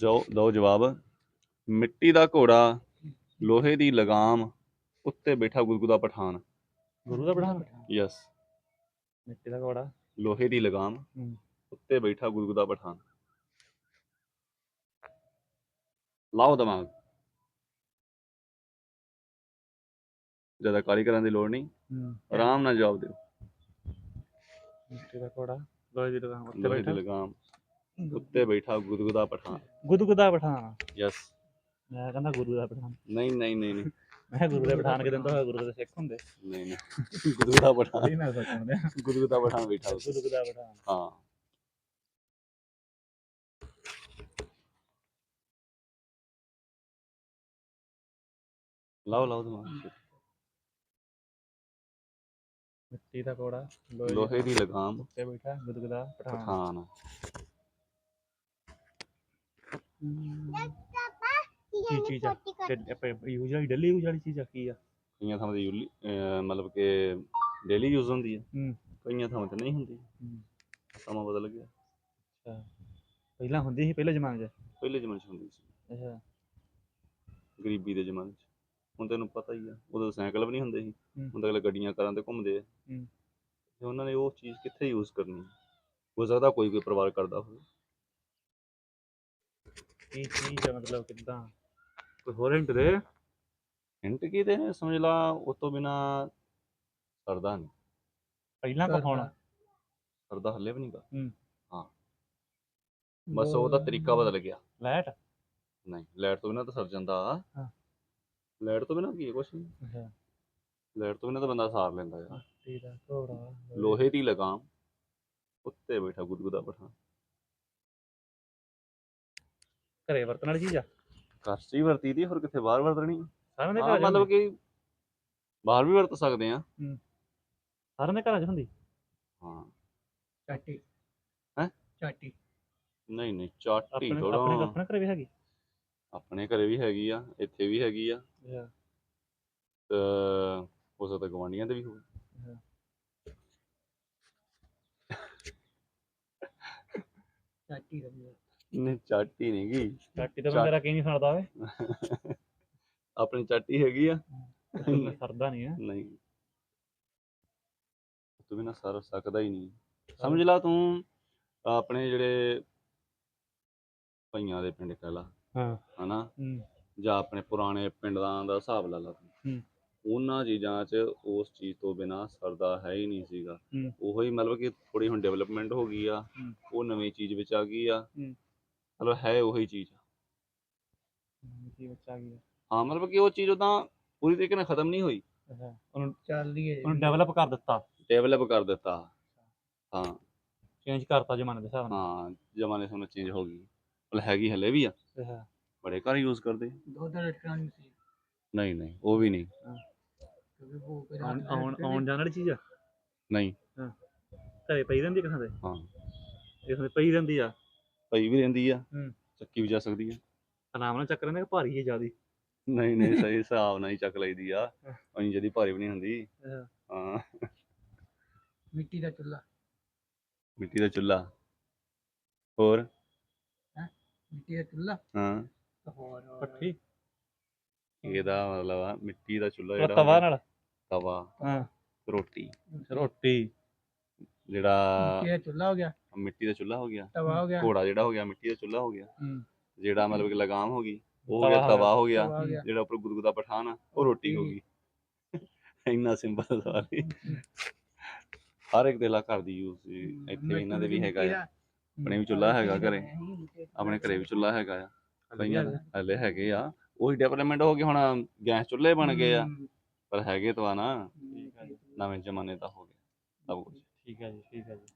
ਜੋ ਦੋ ਜਵਾਬ ਮਿੱਟੀ ਦਾ ਘੋੜਾ ਲੋਹੇ ਦੀ ਲਗਾਮ ਉੱਤੇ ਬੈਠਾ ਗੁਦਗੁਦਾ ਪਠਾਨ। ਗੁਰੂ ਦਾ ਪਠਾਨ? ਯਸ ਮਿੱਟੀ ਦਾ ਘੋੜਾ? ਲੋਹੇ ਦੀ ਲਗਾਮ ਹੂੰ। ਉੱਤੇ ਬੈਠਾ ਗੁਦਗੁਦਾ ਪਠਾਨ। ਲਾਓ ਦਿਮਾਗ। ਜ਼ਿਆਦਾ ਕਾਲੀ ਕਰਨ ਦੀ ਲੋੜ ਨਹੀਂ। ਹੂੰ। ਆਰਾਮ ਨਾਲ ਜਵਾਬ ਦਿਓ। ਮਿੱਟੀ ਦਾ ਘੋੜਾ ਲੋਹੇ ਦੀ ਲਗਾਮ ਉੱਤੇ ਲੋਹੇ ਦੀ ਬੈਠਾ। ਲਗਾਮ। ਉੱਤੇ ਬੈਠਾ ਗੁਦਗੁਦਾ ਪਠਾਨ। ਗੁਦਗੁਦਾ ਪਠਾਨ। ਯਸ ਮੈਂ ਕਹਿੰਦਾ ਗੁਰੂ ਦਾ ਪਠਾਨ। ਨਹੀਂ ਨਹੀਂ ਨਹੀਂ ਨਹੀਂ। ਮੈਂ ਗੁਰੂ ਦੇ ਪਠਾਨ ਕਿਦਾਂ ਦਾ ਹੋਇਆ ਗੁਰੂ ਦੇ ਸਿੱਖ ਹੁੰਦੇ। ਨਹੀਂ ਨਹੀਂ। ਗੁਦਗੁਦਾ ਪਠਾਨ। ਇਹ ਮੈਂ ਸੋਚਦਾ ਗੁਦਗੁਦਾ ਪਠਾਨ ਬੈਠਾ ਉੱਤੇ। ਗੁਦਗੁਦਾ ਪਠਾਨ। ਹਾਂ। ਲਾਓ ਲਾਓ ਦਿਮਾਗ। ਮਿੱਟੀ ਦਾ ਘੋੜਾ ਲੋਹੇ ਲੋਹੇ ਦੀ ਲਗਾਮ। ਉੱਤੇ ਬੈਠਾ ਗੁਦਗੁਦਾ ਪਠਾਨ। ਪਠਾਨ। ਕੀ ਚੀਜ਼ ਆ? ਯੂਜ਼ ਵਾਲੀ ਡੇਲੀ ਯੂਜ਼ ਵਾਲੀ ਚੀਜ਼ ਆ ਕੀ ਆ? ਕਈਆਂ ਥਾਵਾਂ ਤੇ ਯੂਲੀ ਅਹ ਮਤਲਬ ਕਿ ਡੇਲੀ ਯੂਜ਼ ਹੁੰਦੀ ਹੈ ਹੂੰ ਕਈਆਂ ਥਾਵਾਂ ਤੇ ਨਹੀਂ ਹੁੰਦੀ। ਹੂੰ। ਸਮਾਂ ਬਦਲ ਗਿਆ। ਅੱਛਾ। ਪਹਿਲਾਂ ਹੁੰਦੀ ਸੀ ਪਹਿਲੇ ਜ਼ਮਾਨੇ 'ਚ? ਪਹਿਲੇ ਜ਼ਮਾਨੇ 'ਚ ਹੁੰਦੀ ਸੀ। ਅੱਛਾ। ਗਰੀਬੀ ਦੇ ਜ਼ਮਾਨੇ 'ਚ। ਹੁਣ ਤੈਨੂੰ ਪਤਾ ਹੀ ਆ ਉਦੋਂ ਸਾਈਕਲ ਵੀ ਨਹੀਂ ਹੁੰਦੇ ਸੀ। ਹੂੰ। ਹੁਣ ਤਾਂ ਅਗਲੇ ਗੱਡੀਆਂ ਕਾਰਾਂ ਤੇ ਘੁੰਮਦੇ ਆ। ਹੂੰ। ਤੇ ਉਹਨਾਂ ਨੇ ਉਹ ਚੀਜ਼ ਕਿੱਥੇ ਯੂਜ਼ ਕਰਨੀ ਹੋ ਸਕਦਾ ਕੋਈ ਕੋਈ ਪਰਿਵਾਰ ਕਰਦਾ ਹੋਵੇ। ਕੀ ਚੀਜ਼ ਆ ਮਤਲਬ ਕਿਦਾਂ? ਕੋਈ ਹੋਰ ਹਿੰਟ ਦੇ? ਹਿੰਟ ਕੀ ਦੇ ਸਮਝ ਲਾ ਉਸ ਤੋਂ ਬਿਨਾ ਸਰਦਾ ਨਹੀਂ। ਪਹਿਲਾਂ ਕੋ ਫੋਨ ਸਰਦਾ ਹੱਲੇ ਵੀ ਨਹੀਂਗਾ। ਹੂੰ। ਹਾਂ। ਬਸ ਉਹਦਾ ਤਰੀਕਾ ਬਦਲ ਗਿਆ। ਲਾਈਟ? ਨਹੀਂ ਲਾਈਟ ਤੋਂ ਬਿਨਾ ਤਾਂ ਸਰ ਜਾਂਦਾ। ਹਾਂ। ਲਾਈਟ ਤੋਂ ਬਿਨਾ ਕੀ ਹੈ ਕੁਛ ਨਹੀਂ ਅੱਛਾ। ਲਾਈਟ ਤੋਂ ਬਿਨਾ ਤਾਂ ਬੰਦਾ ਸਾਰ ਲੈਂਦਾ ਮਿੱਟੀ ਦਾ ਘੋੜਾ। ਲੋਹੇ ਦੀ ਲਗਾਮ। ਉੱਤੇ ਬੈਠਾ ਗੁਦਗੁਦਾ ਪਠਾਨ। ਘਰੇ ਵਰਤਣ ਵਾਲੀ ਚੀਜ਼ ਆ। ਘਰ 'ਚ ਹੀ ਵਰਤੀ ਦੀ ਹੋਰ ਕਿੱਥੇ ਬਾਹਰ ਵਰਤਣੀ ਸਾਰਿਆਂ ਦੇ ਹਾਂ ਘਰਾਂ 'ਚ ਮਤਲਬ ਹੁੰਦੀ। ਕਿ ਬਾਹਰ ਵੀ ਵਰਤ ਸਕਦੇ ਆ। ਸਾਰਿਆਂ ਦੇ ਘਰਾਂ 'ਚ ਹੁੰਦੀ। ਹਾਂ। ਚਾਟੀ। ਹੈਂ? ਚਾਟੀ। ਨਹੀਂ ਨਹੀਂ ਚਾਟੀ ਆਪਣੇ ਆਪਣੇ ਥੋੜਾ ਆਪਣੇ ਘਰੇ ਵੀ ਹੈਗੀ। ਆਪਣੇ ਘਰੇ ਵੀ ਹੈਗੀ ਆ ਇੱਥੇ ਵੀ ਹੈਗੀ ਆ। ਤੇ ਹੋ ਸਕਦਾ ਗਵਾਂਡੀਆਂ ਤੇ ਵੀ ਹੋਵੇ। ਚਾਟੀ ਰੰਗ ਨਹੀਂ ਚਾਟੀ ਨਹੀਂ ਗਈ ਚਾਟੀ ਤਾਂ ਮੇਰਾ ਕੀ ਨਹੀਂ ਸੁਣਦਾ ਵੇ ਆਪਣੀ ਚਾਟੀ ਹੈਗੀ ਆ। ਸਰਦਾ ਨਹੀਂ ਆ। ਨਹੀਂ। ਤੂੰ ਬਿਨਾ ਸਰ ਸਕਦਾ ਹੀ ਨਹੀਂ। ਸਮਝ ਲਾ ਤੂੰ ਆਪਣੇ ਜਿਹੜੇ ਭਈਆਂ ਦੇ ਪਿੰਡ ਕਹਿ ਲਾ। ਹਾਂ। ਹਨਾ? ਜਾਂ ਆਪਣੇ ਪੁਰਾਣੇ ਪਿੰਡਾਂ ਦਾ ਹਿਸਾਬ ਲਾ ਲਾ ਤੂੰ। ਉਹਨਾਂ ਚੀਜ਼ਾਂ 'ਚ ਉਸ ਚੀਜ਼ ਤੋਂ ਬਿਨਾ ਸਰਦਾ ਹੈ ਹੀ ਨਹੀਂ ਸੀਗਾ। ਉਹੋ ਹੀ ਮਤਲਬ ਕਿ ਥੋੜੀ ਹੁਣ ਡਿਵੈਲਪਮੈਂਟ ਹੋ ਗਈ ਆ। ਉਹ ਨਵੀਂ ਚੀਜ਼ ਵਿੱਚ ਆ ਗਈ ਆ। ਮਤਲਬ ਹੈ ਉਹੀ ਚੀਜ਼। ਕੀ ਬੱਚਾ ਗਿਆ ਹਾਂ? ਮਤਲਬ ਕਿ ਉਹ ਚੀਜ਼ ਉਦਾਂ ਪੂਰੀ ਤਰੀਕੇ ਨਾਲ ਖਤਮ ਨਹੀਂ ਹੋਈ। ਅੱਛਾ ਉਹਨੂੰ ਚੱਲ ਲਈਏ ਉਹਨੂੰ ਡਿਵੈਲਪ ਕਰ ਦਿੱਤਾ। ਡਿਵੈਲਪ ਕਰ ਦਿੱਤਾ। ਹਾਂ। ਚੇਂਜ ਕਰਤਾ ਜ਼ਮਾਨੇ ਦੇ ਹਿਸਾਬ ਨਾਲ। ਹਾਂ ਜ਼ਮਾਨੇ ਸਮੇਂ ਚੇਂਜ ਹੋ ਗਈ। ਮਤਲਬ ਹੈਗੀ ਹਲੇ ਵੀ ਆ। ਅੱਛਾ। ਬੜੇ ਘਰ ਯੂਜ਼ ਕਰਦੇ। ਦੁੱਧ ਨਹੀਂ ਸੀ? ਨਹੀਂ ਨਹੀਂ ਉਹ ਵੀ ਨਹੀਂ। ਆਉਣ ਆਉਣ ਜਾਣ ਵਾਲੀ ਚੀਜ਼ ਆ? ਨਹੀਂ। ਘਰੇ ਪਈ ਰਹਿੰਦੀ ਕਿਥਾਂ ਤੇ ਹਾਂ। ਤੇ ਪਈ ਰਹਿੰਦੀ ਆ? ਪਈ ਵੀ ਰਹਿੰਦੀ ਆ ਹੂੰ। ਚੱਕੀ ਵੀ ਜਾ ਸਕਦੀ ਆ। ਆਰਾਮ ਨਾਲ ਚੱਕ ਰਹਿੰਦੇ ਕਿ ਭਾਰੀ ਹੈ ਜਿਆਦੀ। ਨਹੀਂ ਨਹੀਂ ਸਹੀ ਹਿਸਾਬ ਨਾਲ ਹੀ ਚੱਕ ਲਈਦੀ ਆ। ਅਹੀਂ ਜਦੀ ਭਾਰੀ ਵੀ ਨਹੀਂ ਹੁੰਦੀ। ਹਾਂ। ਮਿੱਟੀ ਦਾ ਚੁੱਲ੍ਹਾ। ਮਿੱਟੀ ਦਾ ਚੁੱਲ੍ਹਾ। ਹੋਰ? ਮਿੱਟੀ ਦਾ ਚੁੱਲ੍ਹਾ? ਹਾਂ। ਤੇ ਹੋਰ। ਪੱਠੀ? ਇਹਦਾ ਮਤਲਬ ਆ ਮਿੱਟੀ ਦਾ ਚੁੱਲ੍ਹਾ ਜਿਹੜਾ ਤਵਾ ਹੁੰਦਾ, ਨਾਲ? ਤਵਾ। ਹਾਂ। ਰੋਟੀ। ਰੋਟੀ। ਜਿਹੜਾ ਮਿੱਟੀ ਦਾ ਚੁੱਲ੍ਹਾ ਹੋ ਗਿਆ। ਮਿੱਟੀ ਦਾ ਚੁੱਲ੍ਹਾ ਹੋ ਗਿਆ। ਤਵਾ ਹੋ ਗਿਆ। ਘੋੜਾ ਜਿਹੜਾ ਹੋ ਗਿਆ ਮਿੱਟੀ ਦਾ ਚੁੱਲ੍ਹਾ ਹੋ ਗਿਆ। ਹੂੰ। ਜਿਹੜਾ ਮਤਲਬ ਕਿ ਲਗਾਮ ਹੋ ਗਈ ਉਹ ਹੋ ਤਵਾ ਗਿਆ ਹੋ ਤਵਾ ਹੋ ਗਿਆ ਤਵਾ ਹੋ ਗਿਆ। ਜਿਹੜਾ ਉੱਪਰ ਗੁਦਗੁਦਾ ਪਠਾਨ ਆ ਉਹ ਰੋਟੀ ਹੋ ਗਈ। ਇੰਨਾ ਸਿੰਪਲ ਸਵਾਲ ਸੀ ਹਰ ਇੱਕ ਦੇ ਲਾ ਘਰ ਦੀ ਯੂਜ਼ ਇੱਥੇ ਵੀ ਇਹਨਾਂ ਦੇ ਵੀ ਹੈਗਾ ਆ। ਆਪਣੇ ਵੀ ਚੁੱਲ੍ਹਾ ਹੈਗਾ ਘਰੇ। ਆਪਣੇ ਘਰੇ ਵੀ ਚੁੱਲ੍ਹਾ ਹੈਗਾ ਆ। ਕਈਆਂ ਦੇ ਹਲੇ ਹੈਗੇ ਆ। ਉਹੀ ਡਿਵੈਲਪਮੈਂਟ ਹੋ ਗਈ ਹੁਣ ਗੈਸ ਚੁੱਲ੍ਹੇ ਬਣ ਗਏ ਆ। ਪਰ ਹੈਗੇ ਤਾਂ ਨਾ। ਨਵੇਂ ਜ਼ਮਾਨੇ ਦਾ ਹੋ ਗਿਆ। ਸਭ ਕੁਝ ਠੀਕ ਹੈ ਜੀ ਠੀਕ ਹੈ ਜੀ।